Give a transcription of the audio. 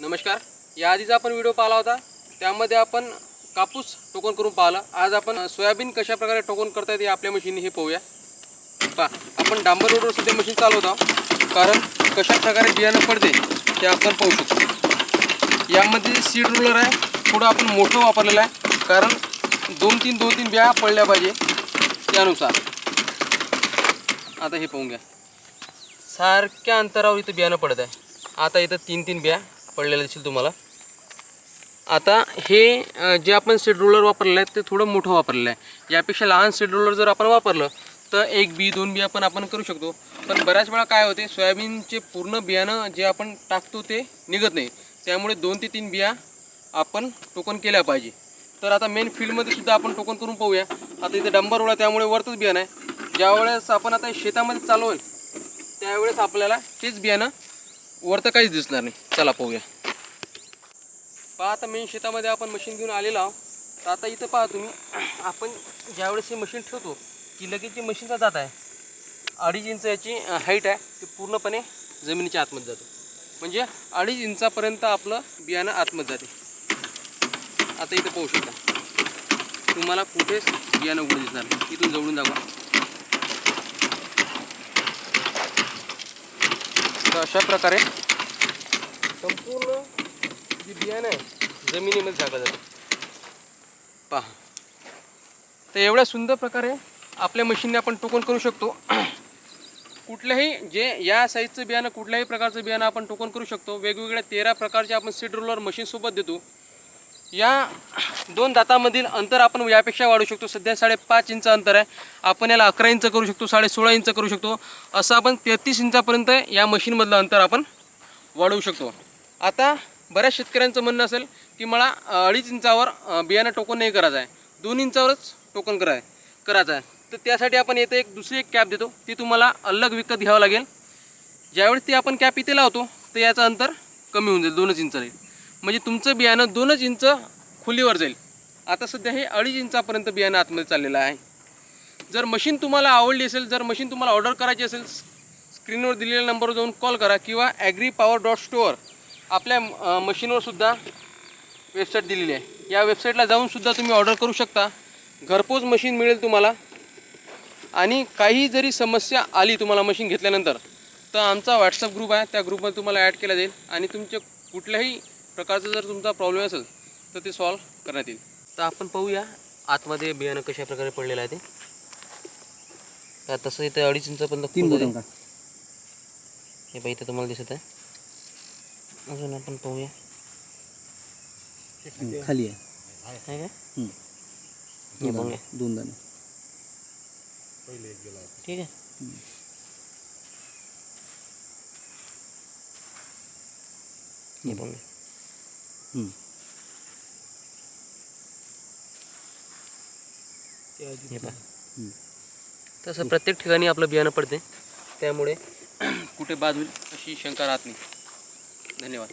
नमस्कार. या आधीचा आपण व्हिडिओ पाहिला होता. त्यामध्ये आपण कापूस टोकन करून पाहिला. आज आपण सोयाबीन कशा प्रकारे टोकन करता येते आपल्या मशीनने हे पाहूया. पा आपण डांबर रोडवर सध्या मशीन चालवत आहोत. कारण कशा प्रकारे बियाणं पडते ते आपण पाहू शकतो. यामध्ये सीड रोलर आहे. थोडं आपण मोठं वापरलेलं आहे. कारण दोन तीन दोन तीन बिया पडल्या पाहिजे त्यानुसार. आता हे पाहून घ्या. सारख्या अंतरावर इथं बियाणं पडत आहे. आता इथं तीन तीन बिया पडलेलं दिसेल तुम्हाला. आता हे जे आपण सीड रोलर वापरलेलं आहे ते थोडं मोठं वापरलेलं आहे. यापेक्षा लहान सीड रोलर जर आपण वापरलं तर एक बी दोन बिया पण आपण करू शकतो. पण बऱ्याच वेळा काय होते सोयाबीनचे पूर्ण बियाणं जे आपण टाकतो ते निघत नाही. त्यामुळे दोन ते तीन बिया आपण टोकन केल्या पाहिजे. तर आता मेन फील्डमध्ये सुद्धा आपण टोकन करून पाहूया. आता इथे डंबर रोड त्यामुळे वरतच बियाणं आहे. ज्यावेळेस आपण आता शेतामध्ये चालू आहे त्यावेळेस आपल्याला तेच बियाणं वर तर काहीच दिसणार नाही. चला पाहूया. पहा आता मेन शेतामध्ये आपण मशीन घेऊन आलेलो आहोत. तर आता इथं पहा तुम्ही. आपण ज्यावेळेस हे मशीन ठेवतो की लगेच जी मशीनचा जात आहे अडीच इंच याची हाईट आहे ते पूर्णपणे जमिनीच्या आतमध्ये जातो. म्हणजे अडीच इंचापर्यंत आपलं बियाणं आतमध्ये जाते. आता इथं पाहू शकता. तुम्हाला कुठेच बियाणं उघडं दिसणार नाही. इथून जवळून दाखवा. तर अशा प्रकारे संपूर्ण जे बियाणं आहे जमिनीमध्ये झाकलं जातं. पहा. तर एवढ्या सुंदर प्रकारे आपल्या मशीनने आपण टोकन करू शकतो. कुठल्याही जे या साईजचं बियाणं कुठल्याही प्रकारचं बियाणं आपण टोकन करू शकतो. वेगवेगळ्या तेरा प्रकारचे आपण सीड रोलर मशीनसोबत देतो. या दोन दातामधील अंतर आपण यापेक्षा वाढवू शकतो. सध्या साडेपाच इंच अंतर आहे. आपण याला अकरा इंच करू शकतो साडे सोळा इंच करू शकतो. असं आपण तेहतीस इंचापर्यंत या मशीनमधलं अंतर आपण वाढवू शकतो. आता बऱ्याच शेतकऱ्यांचं म्हणणं असेल की मला अडीच इंचावर बियाणं टोकन नाही करायचं आहे. दोन इंचावरच टोकन कराय करायचं आहे. तर त्यासाठी आपण येथे एक दुसरी एक कॅप देतो. ती तुम्हाला अलग विकत घ्यावं लागेल. ज्यावेळेस ती आपण कॅप इथे लावतो तर याचं अंतर कमी होऊन जाईल दोनच इंच राहील. म्हणजे तुमचं बियाणं दोनच इंच खोलीवर जाईल. आता सध्या हे अडीच इंचापर्यंत बियाणं आतमध्ये चाललेलं आहे. जर मशीन तुम्हाला आवडली असेल जर मशीन तुम्हाला ऑर्डर करायची असेल स्क्रीनवर दिलेल्या नंबरवर जाऊन कॉल करा किंवा ॲग्री पॉवर डॉट स्टोअर आपल्या मशीनवरसुद्धा मशीनवर सुद्धा वेबसाईट दिलेली आहे. या वेबसाईटला जाऊनसुद्धा तुम्ही ऑर्डर करू शकता. घरपोच मशीन मिळेल तुम्हाला. आणि काही जरी समस्या आली तुम्हाला मशीन घेतल्यानंतर तर आमचा व्हॉट्सअप ग्रुप आहे. त्या ग्रुपमध्ये तुम्हाला ॲड केला जाईल. आणि तुमचे कुठल्याही प्रकारचा जर तुमचा प्रॉब्लेम असेल तर ते सॉल्व करण्यात येईल. तर आपण पाहूया आतमध्ये बियाणं कशा प्रकारे पडलेलं आहे ते. तसं इथे अडीच तीन खोल बोटं जाईल. हे बाई इथं तुम्हाला दिसत आहे. अजून आपण पाहूया. खाली आहे. हे दोन बघूया. दाणे दोन दाणे. ठीक आहे. हे बघूया. हे पहा. तसं प्रत्येक ठिकाणी आपलं बियाणं पडते. त्यामुळे कुठे बाद होईल अशी शंका राहत नाही. धन्यवाद.